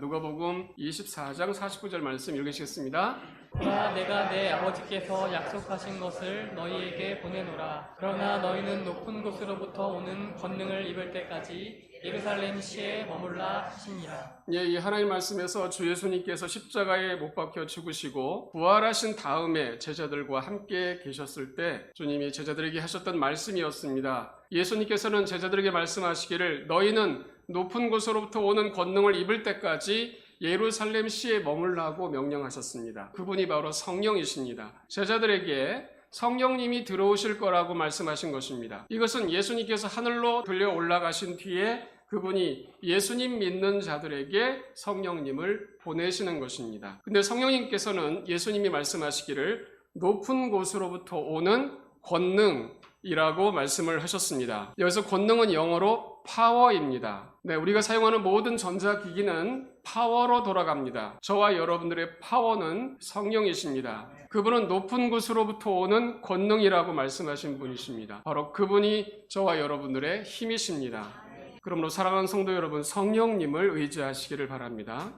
누가복음 24장 49절 말씀 읽으시겠습니다. 그러나 내가 내 아버지께서 약속하신 것을 너희에게 보내노라. 그러나 너희는 높은 곳으로부터 오는 권능을 입을 때까지 예루살렘 시에 머물라 하시니라. 예, 이 하나님 말씀에서 주 예수님께서 십자가에 못 박혀 죽으시고 부활하신 다음에 제자들과 함께 계셨을 때 주님이 제자들에게 하셨던 말씀이었습니다. 예수님께서는 제자들에게 말씀하시기를 너희는 높은 곳으로부터 오는 권능을 입을 때까지 예루살렘 시에 머물라고 명령하셨습니다. 그분이 바로 성령이십니다. 제자들에게 성령님이 들어오실 거라고 말씀하신 것입니다. 이것은 예수님께서 하늘로 들려 올라가신 뒤에 그분이 예수님 믿는 자들에게 성령님을 보내시는 것입니다. 근데 성령님께서는 예수님이 말씀하시기를 높은 곳으로부터 오는 권능이라고 말씀을 하셨습니다. 여기서 권능은 영어로 파워입니다. 네, 우리가 사용하는 모든 전자기기는 파워로 돌아갑니다. 저와 여러분들의 파워는 성령이십니다. 그분은 높은 곳으로부터 오는 권능이라고 말씀하신 분이십니다. 바로 그분이 저와 여러분들의 힘이십니다. 그러므로 사랑하는 성도 여러분, 성령님을 의지하시기를 바랍니다.